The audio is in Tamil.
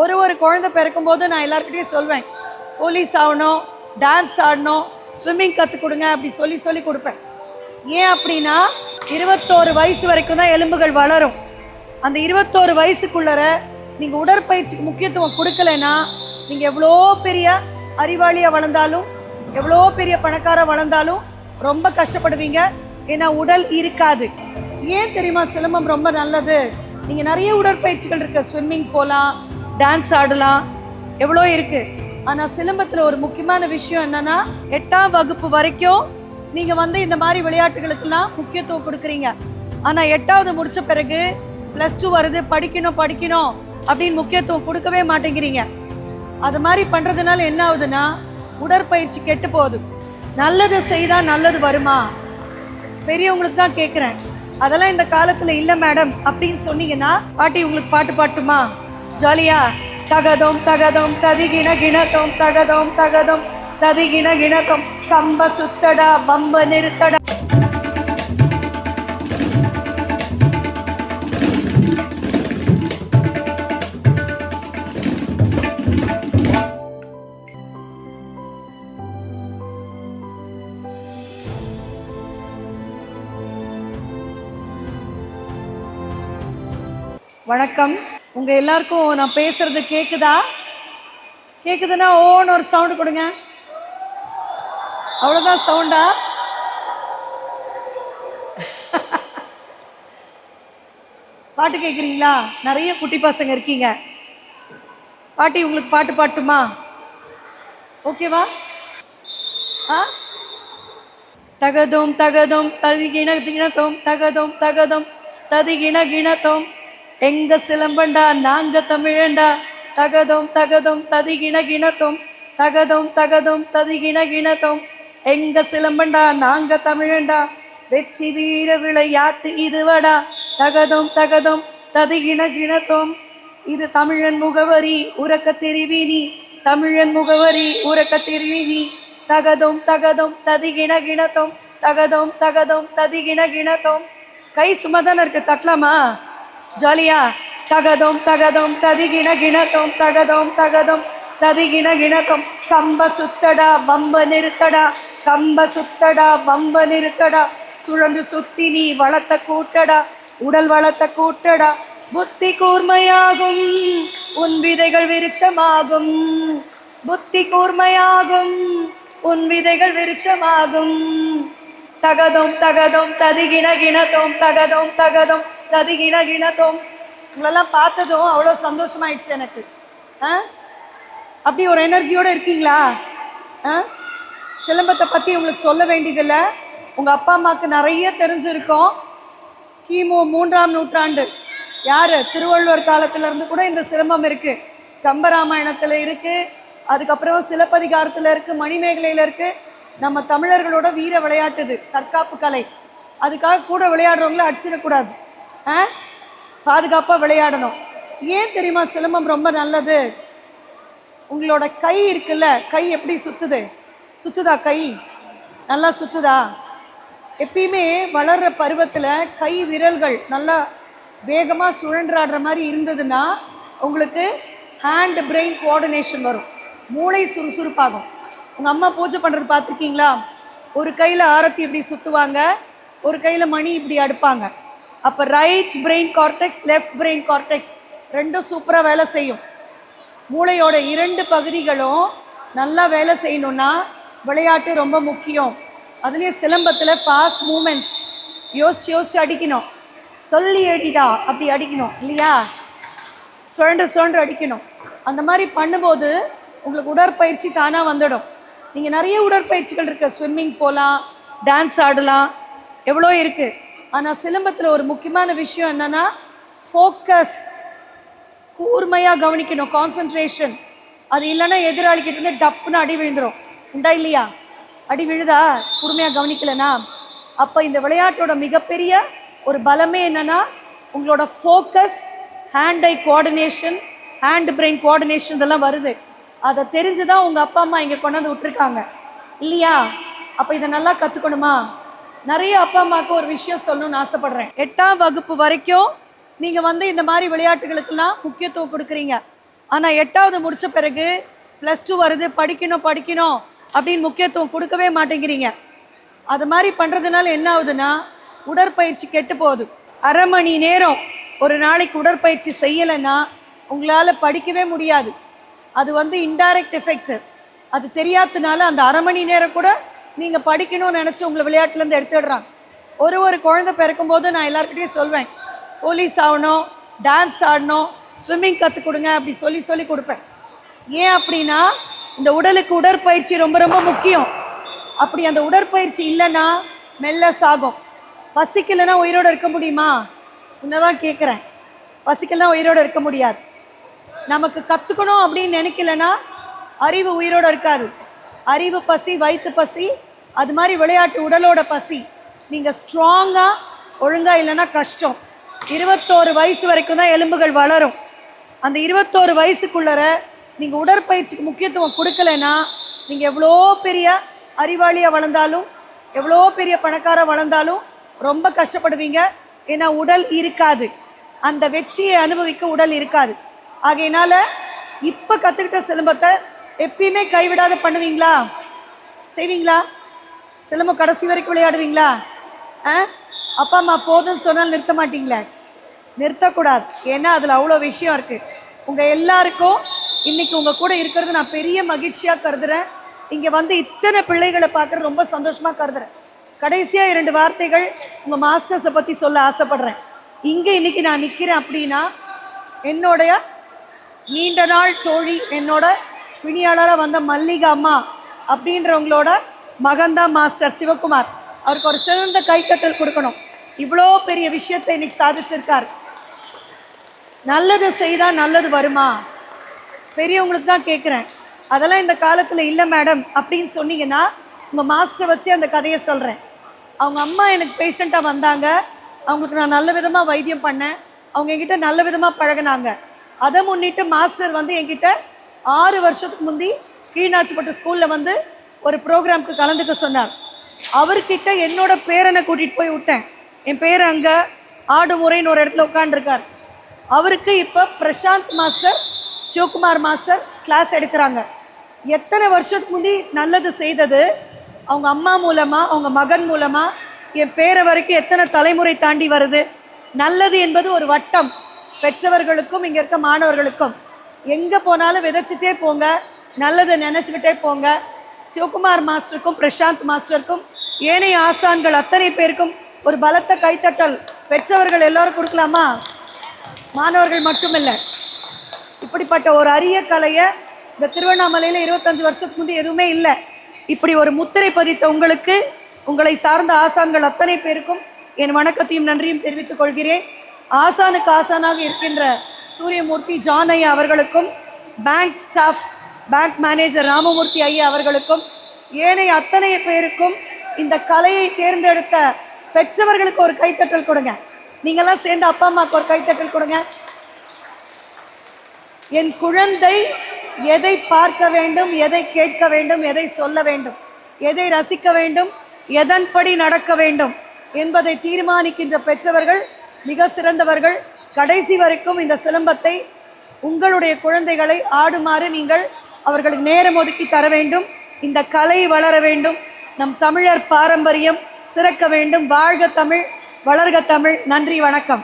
ஒரு ஒரு குழந்தை பிறக்கும் போது நான் எல்லாருக்கிட்டையும் சொல்வேன் போலீஸ் ஆகணும் டான்ஸ் ஆடணும் ஸ்விம்மிங் கற்றுக் கொடுங்க அப்படி சொல்லி சொல்லி கொடுப்பேன். ஏன் அப்படின்னா இருபத்தோரு வயசு வரைக்கும் தான் எலும்புகள் வளரும். அந்த இருபத்தோரு வயசுக்குள்ளர நீங்கள் உடற்பயிற்சிக்கு முக்கியத்துவம் கொடுக்கலைன்னா நீங்கள் எவ்வளோ பெரிய அறிவாளியாக வளர்ந்தாலும் எவ்வளோ பெரிய பணக்கார வளர்ந்தாலும் ரொம்ப கஷ்டப்படுவீங்க. ஏன்னா உடல் இருக்காது. ஏன் தெரியுமா சிலம்பம் ரொம்ப நல்லது? நீங்கள் நிறைய உடற்பயிற்சிகள் இருக்குது ஸ்விம்மிங் போகலாம் டான்ஸ் ஆடலாம். எவ்வளோ இருக்கு? ஆனால் சிலம்பத்தில் ஒரு முக்கியமான விஷயம் என்னன்னா எட்டாம் வகுப்பு வரைக்கும் நீங்கள் வந்து இந்த மாதிரி விளையாட்டுகளுக்கெல்லாம் முக்கியத்துவம் கொடுக்குறீங்க. ஆனால் எட்டாவது முடித்த பிறகு ப்ளஸ் டூ வருது படிக்கணும் படிக்கணும் அப்படின்னு முக்கியத்துவம் கொடுக்கவே மாட்டேங்கிறீங்க. அது மாதிரி பண்ணுறதுனால என்ன ஆகுதுன்னா உடற்பயிற்சி கெட்டு போகுது. நல்லது செய்தால் நல்லது வருமா? பெரியவங்களுக்கு தான் கேட்குறேன் அதெல்லாம் இந்த காலத்தில் இல்லை மேடம் அப்படின்னு சொன்னீங்கன்னா பாட்டி உங்களுக்கு பாட்டு பாட்டுமா? ஜாலியா தகதோம் தகதோம் ததிகிண கிணத்தோம் தகதோம் தகதோம் ததிகிண கிணத்தோம். கம்ப சுத்தடா பம்ப நிறுத்தடா. வணக்கம். உங்க எல்லாருக்கும் நான் பேசுறது கேக்குதா? கேக்குதுன்னா ஓன்னு ஒரு சவுண்டு கொடுங்க. அவ்வளோதான் சவுண்டா பாட்டு கேட்குறீங்களா நிறைய குட்டி பசங்க இருக்கீங்க. பாட்டி உங்களுக்கு பாட்டு பாட்டுமா? ஓகேவா? ஆ? தகதோம் தகதோம் ததிகிண கிணத்தோம் தகதோம் தகதோம் ததிகிண கிணத்தோம். எங்க சிலம்பண்டா நாங்க தமிழண்டா. தகதும் தகதும் ததிகிண கிணத்தும் தகதும் தகதும் ததிகிண கிணத்தும் எங்க சிலம்பண்டா நாங்க தமிழண்டா. வெற்றி வீர விளையாட்டு இதுவடா. தகதும் தகதும் ததிகிண கிணத்தும் இது தமிழன் முகவரி உறக்க தெரிவினி. தமிழன் முகவரி உறக்க தெரிவினி. தகதும் தகதும் ததிகிண கிணத்தும் தகதும் தகதும் ததிகிண கிணத்தும் கை சுமதன இருக்கு தட்டலாமா? ஜாலியா தகதோம் தகதோம் ததிகிண கிணத்தோம் தகதோம் தகதோம் ததிகிண கிணத்தோம். கம்ப சுத்தடா வம்ப நிறுத்தடா கம்ப சுத்தடா வம்ப நிறுத்தடா. சுழன்று சுத்தி நீ வளர்த்த கூட்டடா உடல் வளர்த்த கூட்டடா. புத்தி கூர்மையாகும் உன் விதைகள் விருட்சமாகும். புத்தி கூர்மையாகும் உன் விதைகள் விருட்சமாகும். தகதோம் தகதோம் ததிகிண கிணத்தோம் தகதோம் தகதோம். ததிகிண தோம். உங்களெல்லாம் பார்த்ததும் அவ்வளோ சந்தோஷமாயிடுச்சு எனக்கு. ஆ? அப்படி ஒரு எனர்ஜியோடு இருக்கீங்களா? ஆ? சிலம்பத்தை பற்றி உங்களுக்கு சொல்ல வேண்டியதில்லை. உங்கள் அப்பா அம்மாவுக்கு நிறைய தெரிஞ்சிருக்கோம். கிமு மூன்றாம் நூற்றாண்டு. யார்? திருவள்ளுவர் காலத்திலேருந்து கூட இந்த சிலம்பம் இருக்குது கம்பராமாயணத்தில் இருக்குது அதுக்கப்புறம் சிலப்பதிகாரத்தில் இருக்குது மணிமேகலையில் இருக்குது நம்ம தமிழர்களோட வீர விளையாட்டு இது தற்காப்பு கலை. அதுக்காக கூட விளையாடுறவங்கள அடிச்சிடக்கூடாது. பாதுகாப்பாக விளையாடணும். ஏன் தெரியுமா சிலம்பம் ரொம்ப நல்லது? உங்களோட கை இருக்குல்ல கை எப்படி சுற்றுது சுத்துதா கை? நல்லா சுற்றுதா எப்பயுமே வளர்கிற பருவத்தில் கை விரல்கள் நல்லா வேகமாக சுழன்றாடுற மாதிரி இருந்ததுன்னா உங்களுக்கு ஹேண்ட் பிரெயின் கோஆர்டினேஷன் வரும். மூளை சுறுசுறுப்பாகும். உங்கள் அம்மா பூஜை பண்ணுறது பார்த்துருக்கீங்களா? ஒரு கையில் ஆரத்தி இப்படி சுற்றுவாங்க ஒரு கையில் மணி இப்படி அடுப்பாங்க. அப்போ right brain cortex left brain cortex ரெண்டும் சூப்பராக வேலை செய்யும். மூளையோட இரண்டு பகுதிகளும் நல்லா வேலை செய்யணும்னா விளையாட்டு ரொம்ப முக்கியம். அதுலேயும் சிலம்பத்தில் ஃபாஸ்ட் மூமெண்ட்ஸ் யோசிச்சு யோசிச்சு அடிக்கணும். சொல்லி அடிடா அப்படி அடிக்கணும் இல்லையா? சுழண்டு சுழண்டு அடிக்கணும். அந்த மாதிரி பண்ணும்போது உங்களுக்கு உடற்பயிற்சி தானாக வந்துடும். நீங்கள் நிறைய உடற்பயிற்சிகள் இருக்குது ஸ்விம்மிங் போகலாம் டான்ஸ் ஆடலாம். எவ்வளோ இருக்குது ஆனால் சிலம்பத்தில் ஒரு முக்கியமான விஷயம் என்னன்னா ஃபோக்கஸ் கூர்மையாக கவனிக்கணும் கான்சன்ட்ரேஷன் அது இல்லைன்னா எதிராளிக்கிட்ட இருந்து டப்புன்னு அடி விழுந்துடும் உண்டா இல்லையா? அடி விழுதா? கூர்மையாக கவனிக்கலனா? அப்போ இந்த விளையாட்டோட மிகப்பெரிய ஒரு பலமே என்னன்னா உங்களோட focus hand eye coordination hand brain coordination இதெல்லாம் வருது. அதை தெரிஞ்சு தான் உங்கள் அப்பா அம்மா இங்கே கொண்டாந்து விட்டுருக்காங்க. இல்லையா? அப்போ இதை நல்லா கற்றுக்கணுமா நிறைய அப்பா அம்மாவுக்கு ஒரு விஷயம் சொல்லணும்னு ஆசைப்படுறேன். எட்டாம் வகுப்பு வரைக்கும் நீங்கள் வந்து இந்த மாதிரி விளையாட்டுகளுக்கெல்லாம் முக்கியத்துவம் கொடுக்குறீங்க. ஆனால் எட்டாவது முடித்த பிறகு ப்ளஸ் டூ வருது படிக்கணும் படிக்கணும் அப்படின்னு முக்கியத்துவம் கொடுக்கவே மாட்டேங்கிறீங்க. அது மாதிரி பண்ணுறதுனால என்ன ஆகுதுன்னா உடற்பயிற்சி கெட்டு போகுது. அரை மணி நேரம் ஒரு நாளைக்கு உடற்பயிற்சி செய்யலைன்னா உங்களால் படிக்கவே முடியாது. அது வந்து இன்டைரக்ட் எஃபெக்ட் அது தெரியாததுனால அந்த அரை மணி நேரம் கூட நீங்கள் படிக்கணும்னு நினச்சி உங்களை விளையாட்டுலேருந்து எடுத்துடுறாங்க ஒரு ஒரு குழந்தை பிறக்கும்போது நான் எல்லாருக்கிட்டையும் சொல்வேன் போலீஸ் ஆகணும் டான்ஸ் ஆடணும் ஸ்விம்மிங் கற்றுக் கொடுங்க அப்படி சொல்லி சொல்லி கொடுப்பேன். ஏன் அப்படின்னா இந்த உடலுக்கு உடற்பயிற்சி ரொம்ப ரொம்ப முக்கியம். அப்படி அந்த உடற்பயிற்சி இல்லைன்னா மெல்ல சாகும். பசிக்கலைன்னா உயிரோடு இருக்க முடியுமா? உன்னதான் கேட்குறேன் பசிக்கலாம் உயிரோடு இருக்க முடியாது. நமக்கு கற்றுக்கணும் அப்படின்னு நினைக்கலன்னா அறிவு உயிரோடு இருக்காது. அறிவு பசி வயிற்று பசி அது மாதிரி விளையாட்டு உடலோட பசி. நீங்கள் ஸ்ட்ராங்காக ஒழுங்காக இல்லைன்னா கஷ்டம். இருபத்தோரு வயசு வரைக்கும் தான் எலும்புகள் வளரும். அந்த இருபத்தோரு வயசுக்குள்ளர நீங்கள் உடற்பயிற்சிக்கு முக்கியத்துவம் கொடுக்கலைன்னா நீங்கள் எவ்வளோ பெரிய அறிவாளியாக வளர்ந்தாலும் எவ்வளோ பெரிய பணக்கார வளர்ந்தாலும் ரொம்ப கஷ்டப்படுவீங்க. ஏன்னா உடல் இருக்காது. அந்த வெற்றியை அனுபவிக்க உடல் இருக்காது. ஆகையினால் இப்போ கற்றுக்கிட்ட சிலம்பத்தை எப்பயுமே கைவிடாத பண்ணுவீங்களா? செய்வீங்களா? சிலம்பம் கடைசி வரைக்கும் விளையாடுவீங்களா? ஆ? அப்பா அம்மா போதும்னு சொன்னால் நிறுத்த மாட்டீங்களே? நிறுத்தக்கூடாது. ஏன்னா அதில் அவ்வளோ விஷயம் இருக்குது உங்கள் எல்லாருக்கும் இன்றைக்கி உங்கள் கூட இருக்கிறது நான் பெரிய மகிழ்ச்சியாக கருதுகிறேன் இங்கே வந்து இத்தனை பிள்ளைகளை பார்க்குறது ரொம்ப சந்தோஷமாக கருதுகிறேன் கடைசியாக இரண்டு வார்த்தைகள் உங்கள் மாஸ்டர்ஸை பற்றி சொல்ல ஆசைப்படுறேன். இங்கே இன்னைக்கு நான் நிற்கிறேன் அப்படின்னா என்னுடைய நீண்ட நாள் தோழி என்னோட பிணியாளராக வந்த மல்லிகா அம்மா அப்படின்றவங்களோட மகந்தா மாஸ்டர் சிவகுமார். அவருக்கு ஒரு சிறந்த கைத்தட்டல் கொடுக்கணும். இவ்வளோ பெரிய விஷயத்தை இன்னைக்கு சாதிச்சிருக்கார். நல்லது செய்தால் நல்லது வருமா? பெரியவங்களுக்கு தான் கேட்குறேன் அதெல்லாம் இந்த காலத்தில் இல்லை மேடம் அப்படின்னு சொன்னீங்கன்னா உங்கள் மாஸ்டரை வச்சு அந்த கதையை சொல்கிறேன் அவங்க அம்மா எனக்கு பேஷண்ட்டாக வந்தாங்க. அவங்களுக்கு நான் நல்ல விதமாக வைத்தியம் பண்ணேன். அவங்க என்கிட்ட நல்ல விதமாக பழகுனாங்க. அதை முன்னிட்டு மாஸ்டர் வந்து என்கிட்ட ஆறு வருஷத்துக்கு முந்தி கீழ்நாச்சிப்பட்டு ஸ்கூலில் வந்து ஒரு ப்ரோக்ராம்க்கு கலந்துக்க சொன்னார். அவர்கிட்ட என்னோட பேரனை கூட்டிகிட்டு போய் விட்டேன். என் பேர் அங்கே ஆடு முறைன்னு ஒரு இடத்துல உட்காந்துருக்கார் அவருக்கு இப்போ Prashanth master Sivakumar master class எடுக்கிறாங்க. எத்தனை வருஷத்துக்கு முந்தி நல்லது செய்தது? அவங்க அம்மா மூலமாக அவங்க மகன் மூலமாக என் பேரை வரைக்கும் எத்தனை தலைமுறை தாண்டி வருது? நல்லது என்பது ஒரு வட்டம். பெற்றவர்களுக்கும் இங்கே இருக்க மாணவர்களுக்கும். எங்கே போனாலும் விதைச்சிட்டே போங்க. நல்லதை நினச்சிக்கிட்டே போங்க. சிவகுமார் மாஸ்டருக்கும் பிரசாந்த் மாஸ்டருக்கும் ஏனைய ஆசான்கள் அத்தனை பேருக்கும் ஒரு பலத்த கைத்தட்டல். பெற்றவர்கள் எல்லோரும் கொடுக்கலாமா? மாணவர்கள் மட்டுமில்லை. இப்படிப்பட்ட ஒரு அரிய கலையை இந்த திருவண்ணாமலையில் இருபத்தஞ்சு வருஷத்துக்கு முந்தைய எதுவுமே இல்லை. இப்படி ஒரு முத்திரை பதித்த உங்களுக்கு உங்களை சார்ந்த ஆசான்கள் அத்தனை பேருக்கும் என் வணக்கத்தையும் நன்றியும் தெரிவித்துக் கொள்கிறேன். ஆசானுக்கு ஆசானாக இருக்கின்ற சூரியமூர்த்தி ஜான் ஐயா அவர்களுக்கும் bank staff bank manager Ramamoorthy ஐயா அவர்களுக்கும் ஏனைய அத்தனை பேருக்கும் இந்த கலையை தேர்ந்தெடுத்த பெற்றவர்களுக்கு ஒரு கைத்தட்டல் கொடுங்க. நீங்கள்லாம் சேர்ந்து அப்பா அம்மாவுக்கு ஒரு கைத்தட்டல் கொடுங்க. என் குழந்தை எதை பார்க்க வேண்டும் எதை கேட்க வேண்டும் எதை சொல்ல வேண்டும் எதை ரசிக்க வேண்டும் எதன்படி நடக்க வேண்டும் என்பதை தீர்மானிக்கின்ற பெற்றவர்கள் மிக சிறந்தவர்கள் கடைசி வரைக்கும் இந்த சிலம்பத்தை உங்களுடைய குழந்தைகளை ஆடுமாறு நீங்கள் அவர்களுக்கு நேரம் ஒதுக்கி தர வேண்டும். இந்த கலை வளர வேண்டும். நம் தமிழர் பாரம்பரியம் சிறக்க வேண்டும். வாழ்க தமிழ் வளர்க தமிழ். நன்றி வணக்கம்.